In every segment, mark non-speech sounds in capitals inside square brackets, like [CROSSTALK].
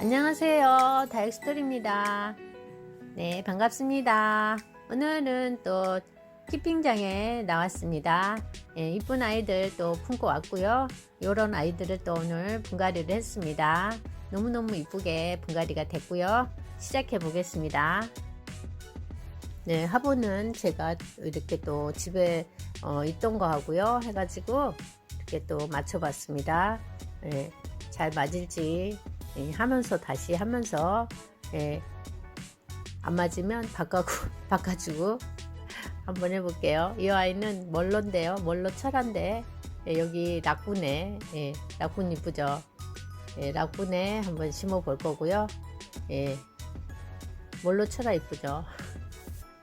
안녕하세요. 다육스토리입니다. 네, 반갑습니다. 오늘은 또 키핑장에 나왔습니다. 예, 이쁜 아이들 또 품고 왔고요. 이런 아이들을 또 오늘 분갈이를 했습니다. 너무너무 이쁘게 분갈이가 됐고요. 시작해 보겠습니다. 네, 화분은 제가 이렇게 또 집에 어, 있던 거 하고요. 해가지고 이렇게 또 맞춰봤습니다. 예, 잘 맞을지 예, 하면서 다시 하면서 예, 안 맞으면 바꿔고 [LAUGHS] 바꿔주고 한번 해볼게요. 이 아이는 멀로인데요. 멀로 철한데 예, 여기 락분에 예, 락분 이쁘죠. 예, 락분에 한번 심어 볼 거고요. 예, 멀로 철아 이쁘죠.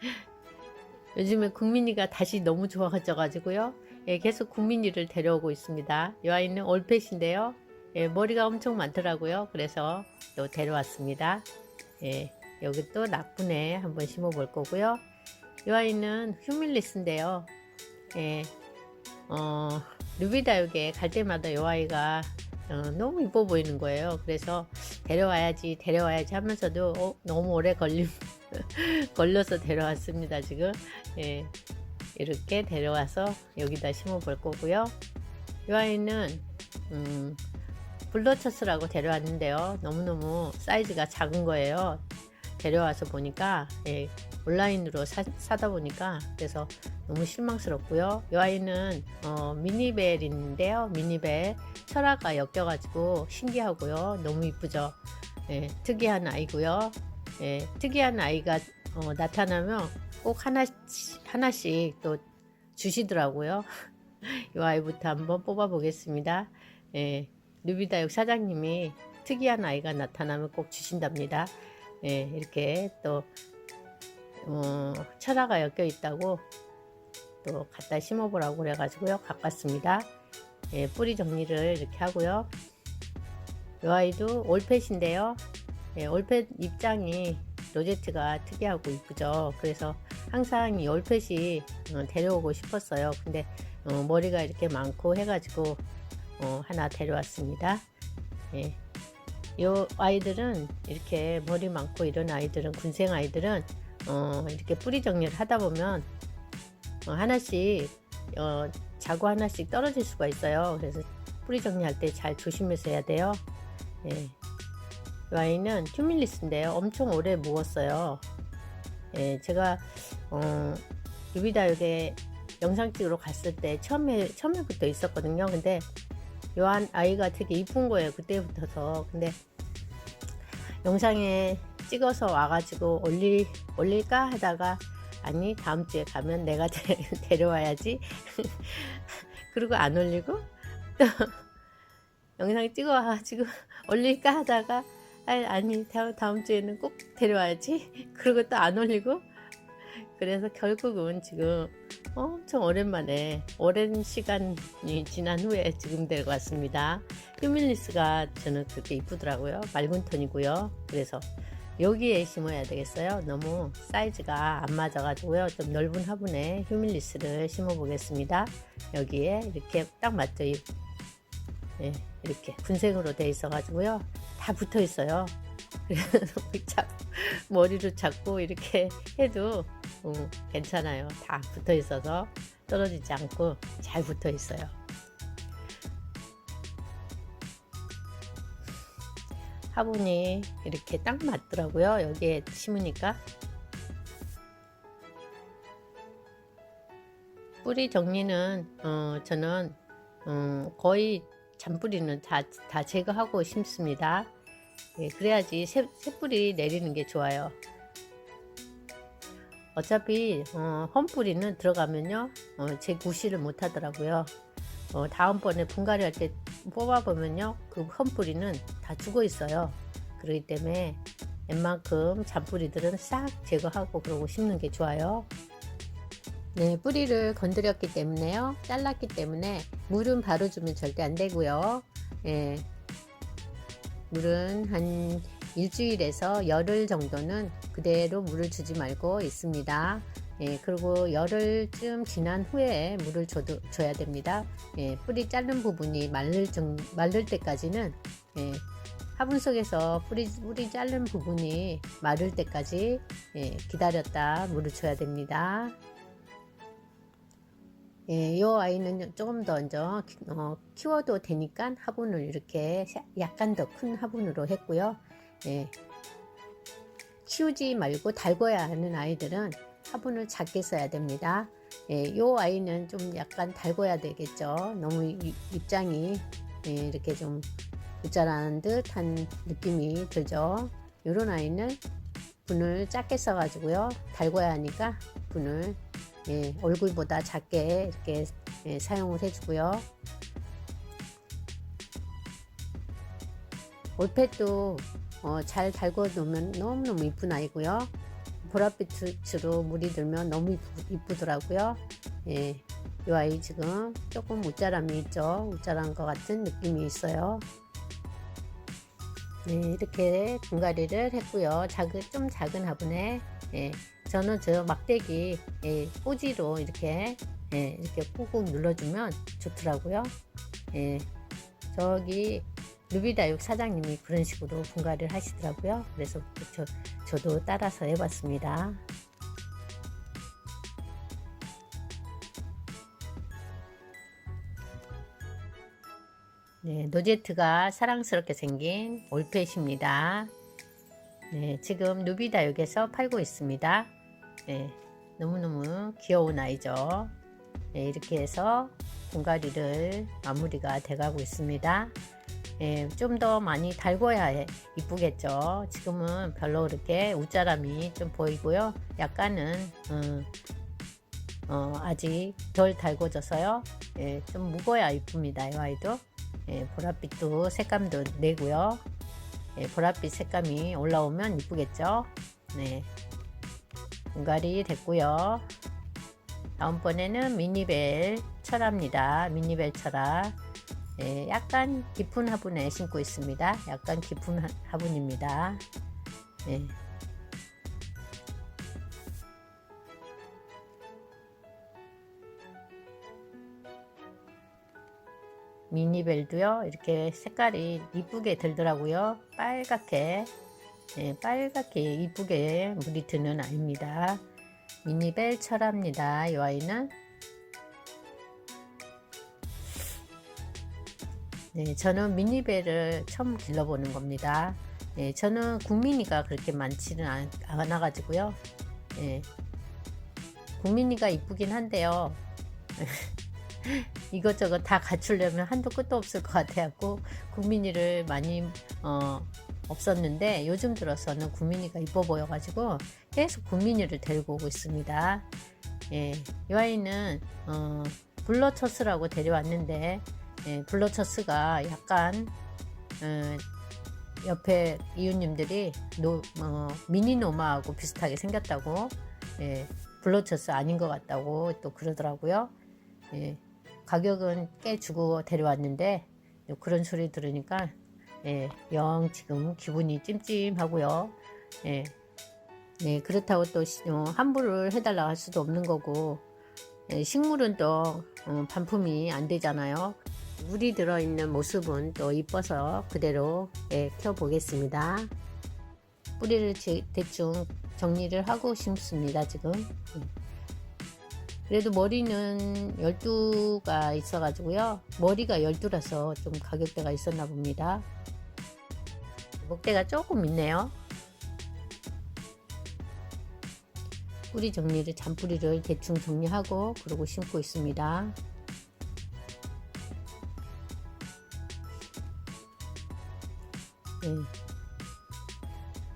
[LAUGHS] 요즘에 국민이가 다시 너무 좋아져 가지고요. 예, 계속 국민이를 데려오고 있습니다. 이 아이는 올펫인데요. 예, 머리가 엄청 많더라고요. 그래서 또 데려왔습니다. 예, 여기 또 낙분에 한번 심어 볼 거고요. 이 아이는 휴밀리스인데요. 예, 어, 루비다육에 갈 때마다 이 아이가 어, 너무 이뻐 보이는 거예요. 그래서 데려와야지, 데려와야지 하면서도 어, 너무 오래 걸림, [LAUGHS] 걸려서 데려왔습니다. 지금. 예, 이렇게 데려와서 여기다 심어 볼 거고요. 이 아이는, 음, 블러처스라고 데려왔는데요. 너무너무 사이즈가 작은 거예요. 데려와서 보니까 예, 온라인으로 사, 다 보니까 그래서 너무 실망스럽고요. 이 아이는 어, 미니벨인데요. 미니벨 철화가 엮여가지고 신기하고요. 너무 이쁘죠. 예, 특이한 아이고요. 예, 특이한 아이가 어, 나타나면 꼭 하나씩, 하나씩 또 주시더라고요. [LAUGHS] 이 아이부터 한번 뽑아 보겠습니다. 예, 누비다육 사장님이 특이한 아이가 나타나면 꼭 주신답니다. 예, 이렇게 또 어, 철화가 엮여 있다고 또 갖다 심어보라고 그래가지고요. 가꿨습니다. 예, 뿌리 정리를 이렇게 하고요. 이 아이도 올펫인데요. 예, 올펫 입장이 로제트가 특이하고 이쁘죠. 그래서 항상 이 올펫이 어, 데려오고 싶었어요. 근데 어, 머리가 이렇게 많고 해가지고 어, 하나 데려왔습니다. 예. 요 아이들은 이렇게 머리 많고 이런 아이들은 군생 아이들은 어, 이렇게 뿌리 정리를 하다 보면 어, 하나씩 어, 자고 하나씩 떨어질 수가 있어요. 그래서 뿌리 정리할 때 잘 조심해서 해야 돼요. 예. 이 아이는 튜밀리스인데요. 엄청 오래 묵었어요. 예, 제가 어, 유비다육에 영상 찍으러 갔을 때 처음에 처음에부터 있었거든요. 근데 요한 아이가 되게 이쁜 거예요. 그때부터서. 근데 영상에 찍어서 와가지고 올릴, 올릴까 하다가 아니, 다음 주에 가면 내가 [LAUGHS] 데, 데려와야지. [LAUGHS] 그리고 안 올리고 또 [LAUGHS] 영상 찍어와가지고 올릴까 하다가 아니, 다음, 다음 주에는 꼭 데려와야지. 그리고 또 안 올리고 그래서 결국은 지금 엄청 오랜만에 오랜 시간이 지난 후에 지금 데리고 왔습니다. 휴밀리스가 저는 그렇게 이쁘더라고요. 맑은 톤이고요. 그래서 여기에 심어야 되겠어요. 너무 사이즈가 안 맞아가지고요. 좀 넓은 화분에 휴밀리스를 심어 보겠습니다. 여기에 이렇게 딱 맞죠. 네, 이렇게 군생으로 돼 있어가지고요. 다 붙어 있어요. [LAUGHS] 그래서 머리로 잡고 이렇게 해도 음, 괜찮아요. 다 붙어 있어서 떨어지지 않고 잘 붙어 있어요. 화분이 이렇게 딱 맞더라고요. 여기에 심으니까. 뿌리 정리는 어, 저는 음, 거의 잔뿌리는 다, 다 제거하고 심습니다. 예, 그래야지 새, 새뿌리 내리는 게 좋아요. 어차피 어, 험뿌리는 들어가면요 어, 제 구실을 못 하더라고요. 어, 다음번에 분갈이 할 때 뽑아보면요 그 험뿌리는 다 죽어 있어요. 그렇기 때문에 웬만큼 잔뿌리들은 싹 제거하고 그러고 심는 게 좋아요. 네 뿌리를 건드렸기 때문에요. 잘랐기 때문에 물은 바로 주면 절대 안 되고요. 예, 물은 한 일주일에서 열흘 정도는 그대로 물을 주지 말고 있습니다. 예, 그리고 열흘쯤 지난 후에 물을 줘도, 줘야 됩니다. 예, 뿌리 자른 부분이 마를, 정, 마를 때까지는 예, 화분 속에서 뿌리, 뿌리 자른 부분이 마를 때까지 예, 기다렸다 물을 줘야 됩니다. 예, 이 아이는 조금 더 이제 어, 키워도 되니까 화분을 이렇게 약간 더 큰 화분으로 했고요. 예, 키우지 말고 달궈야 하는 아이들은 화분을 작게 써야 됩니다. 예, 이 아이는 좀 약간 달궈야 되겠죠. 너무 이- 입장이 예, 이렇게 좀 우짜라는 듯한 느낌이 들죠. 이런 아이는 분을 작게 써가지고요. 달궈야 하니까 분을 예, 얼굴보다 작게 이렇게 예, 사용을 해주고요. 올펫도 어, 잘 달궈 놓으면 너무너무 이쁜 아이고요. 보랏빛으로 물이 들면 너무 이쁘, 이쁘더라고요. 예, 이 아이 지금 조금 웃자람이 있죠. 웃자란 것 같은 느낌이 있어요. 네, 이렇게 분갈이를 했고요. 작은, 좀 작은 화분에 예, 저는 저 막대기 예, 꽂이로 이렇게 예, 이렇게 꾹꾹 눌러주면 좋더라고요. 예, 저기 루비다육 사장님이 그런 식으로 분갈이를 하시더라고요. 그래서 저, 저도 따라서 해봤습니다. 네, 노제트가 사랑스럽게 생긴 올펫입니다. 네, 지금 누비다육에서 팔고 있습니다. 네, 너무너무 귀여운 아이죠. 네, 이렇게 해서 분갈이를 마무리가 돼가고 있습니다. 예, 좀 더 많이 달궈야 해- 이쁘겠죠. 지금은 별로 그렇게 웃자람이 좀 보이고요. 약간은 음, 어, 아직 덜 달궈져서요. 예, 좀 묵어야 이쁩니다. 이 아이도 예, 보랏빛도 색감도 내고요. 예, 보랏빛 색감이 올라오면 이쁘겠죠. 네, 분갈이 됐고요. 다음번에는 미니벨 철합니다. 미니벨 철합. 예, 약간 깊은 화분에 심고 있습니다. 약간 깊은 화- 화분입니다. 예. 미니벨도요, 이렇게 색깔이 이쁘게 들더라고요. 빨갛게, 예, 빨갛게 이쁘게 물이 드는 아이입니다. 미니벨 철합니다. 이 아이는. 네, 저는 미니벨을 처음 길러보는 겁니다. 네, 저는 국민이가 그렇게 많지는 않, 않아가지고요. 네, 국민이가 이쁘긴 한데요. [LAUGHS] 이것저것 다 갖추려면 한도 끝도 없을 것 같아갖고 국민이를 많이 어, 없었는데 요즘 들어서는 국민이가 이뻐 보여가지고 계속 국민이를 데리고 오고 있습니다. 예, 이 아이는 어, 블러처스라고 데려왔는데 예, 블러처스가 약간 어, 옆에 이웃님들이 노, 어, 미니노마하고 비슷하게 생겼다고 예, 블러처스 아닌 것 같다고 또 그러더라고요. 예, 가격은 꽤 주고 데려왔는데 요 그런 소리 들으니까 예, 영 지금 기분이 찜찜하고요. 예, 네, 그렇다고 또 시- 어, 환불을 해달라 할 수도 없는 거고 예, 식물은 또 어, 반품이 안 되잖아요. 물이 들어있는 모습은 또 이뻐서 그대로 예, 켜보겠습니다. 뿌리를 제- 대충 정리를 하고 심습니다, 지금. 음. 그래도 머리는 12가 있어가지고요. 머리가 12라서 좀 가격대가 있었나 봅니다. 목대가 조금 있네요. 뿌리 정리를, 잔뿌리를 대충 정리하고 그러고 심고 있습니다. 네.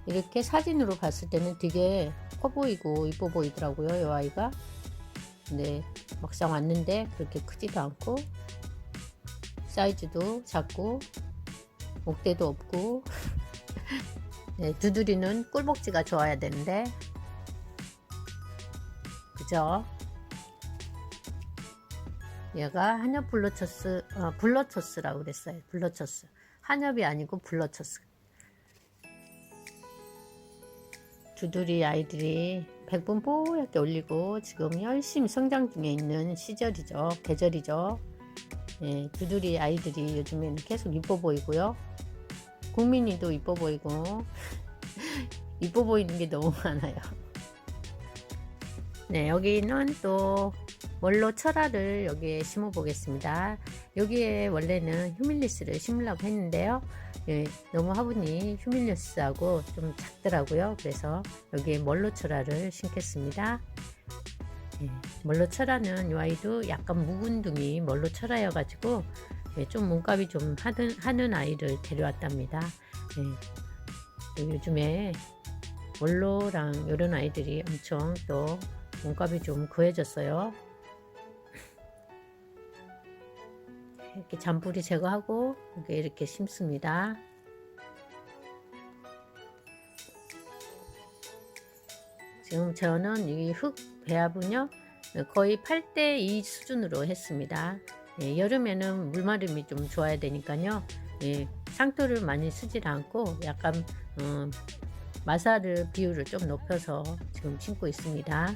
이렇게 사진으로 봤을 때는 되게 커 보이고 이뻐 보이더라고요, 이 아이가. 근데 막상 왔는데 그렇게 크지도 않고 사이즈도 작고 목대도 없고 [LAUGHS] 네, 두드리는 꿀복지가 좋아야 되는데 그죠? 얘가 한엽 블러처스 어, 블러처스라고 그랬어요 블러처스 한엽이 아니고 블러처스 두드리 아이들이 백분 뽀얗게 올리고 지금 열심히 성장 중에 있는 시절이죠. 계절이죠. 예, 두드리 아이들이 요즘에는 계속 이뻐 보이고요. 국민이도 이뻐 보이고 [LAUGHS] 이뻐 보이는 게 너무 많아요. 네, 여기는 또 원로 철화를 여기에 심어 보겠습니다. 여기에 원래는 휴밀리스를 심으려고 했는데요. 예, 너무 화분이 휴밀리스하고 좀 작더라고요. 그래서 여기에 멀로 철화를 심겠습니다. 예, 멀로 철화는 이 아이도 약간 묵은둥이 멀로 철화여가지고 예, 좀 몸값이 좀 하는, 하는 아이를 데려왔답니다. 예, 요즘에 원로랑 이런 아이들이 엄청 또 몸값이 좀 구해졌어요. 이렇게 잔뿌리 제거하고 이렇게, 이렇게 심습니다. 지금 저는 이 흙 배합은요 거의 8대 2 수준으로 했습니다. 예, 여름에는 물마름이 좀 좋아야 되니까요. 예, 상토를 많이 쓰질 않고 약간 어, 마사를 비율을 좀 높여서 지금 심고 있습니다.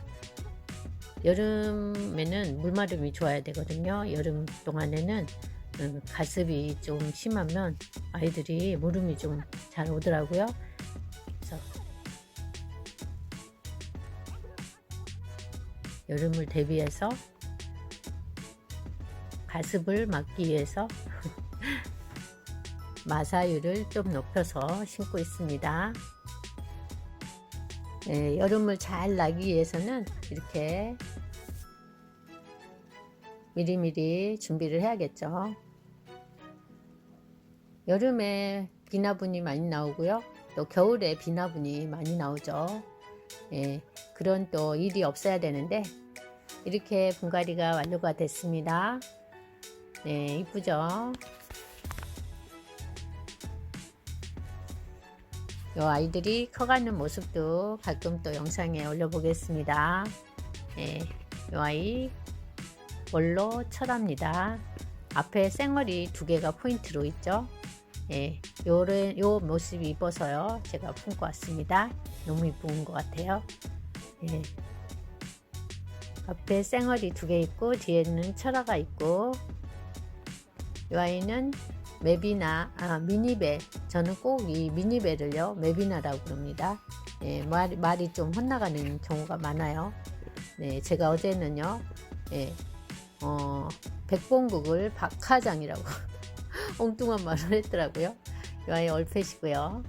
여름에는 물마름이 좋아야 되거든요. 여름 동안에는 음, 가습이 좀 심하면 아이들이 물음이 좀 잘 오더라고요. 그래서 여름을 대비해서 가습을 막기 위해서 [LAUGHS] 마사율을 좀 높여서 심고 있습니다. 네, 여름을 잘 나기 위해서는 이렇게 미리미리 준비를 해야겠죠. 여름에 비나분이 많이 나오고요. 또 겨울에 비나분이 많이 나오죠. 예, 그런 또 일이 없어야 되는데 이렇게 분갈이가 완료가 됐습니다. 네, 이쁘죠? 요 아이들이 커가는 모습도 가끔 또 영상에 올려보겠습니다. 예, 요 아이 원로 철합니다. 앞에 쌩얼이 두 개가 포인트로 있죠. 예, 요런 요 모습이 이뻐서요. 제가 품고 왔습니다. 너무 이쁜 것 같아요. 예. 앞에 쌩얼이 두 개 있고 뒤에는 철화가 있고 이 아이는 메비나 아 미니베 저는 꼭 이 미니베를요 메비나라고 부릅니다. 예, 말, 말이 좀 혼나가는 경우가 많아요. 네, 제가 어제는요, 예, 어, 백봉국을 박하장이라고 [LAUGHS] 엉뚱한 말을 했더라고요. 이 아이 얼펫이고요.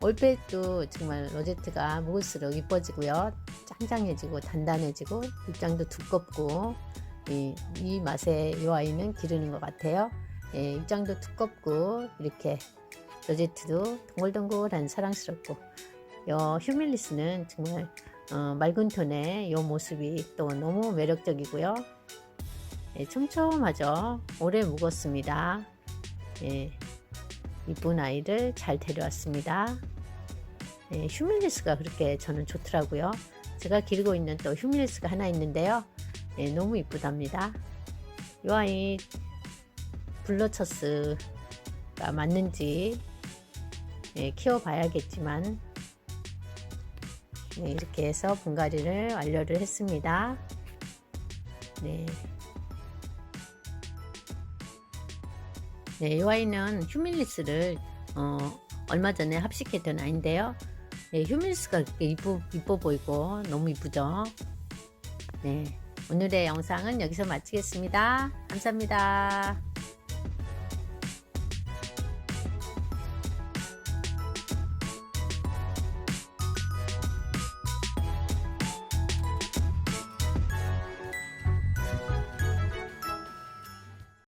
얼펫도 정말 로제트가 먹을수록 이뻐지고요. 짱짱해지고 단단해지고 입장도 두껍고 이, 이 맛에 이 아이는 기르는 것 같아요. 예, 입장도 두껍고 이렇게 로제트도 동글동글한 사랑스럽고 요 휴밀리스는 정말 어, 맑은 톤의 요 모습이 또 너무 매력적이고요. 예, 촘촘하죠. 오래 묵었습니다. 예, 이쁜 아이를 잘 데려왔습니다. 예, 휴밀리스가 그렇게 저는 좋더라고요. 제가 기르고 있는 또 휴밀리스가 하나 있는데요. 예, 너무 이쁘답니다. 이 아이 블러처스가 맞는지 예, 키워봐야겠지만 네, 이렇게 해서 분갈이를 완료를 했습니다. 네. 네, 이 아이는 휴밀리스를 어, 얼마 전에 합식했던 아이인데요. 네, 휴밀리스가 이쁘, 이뻐 보이고 너무 이쁘죠? 네, 오늘의 영상은 여기서 마치겠습니다. 감사합니다.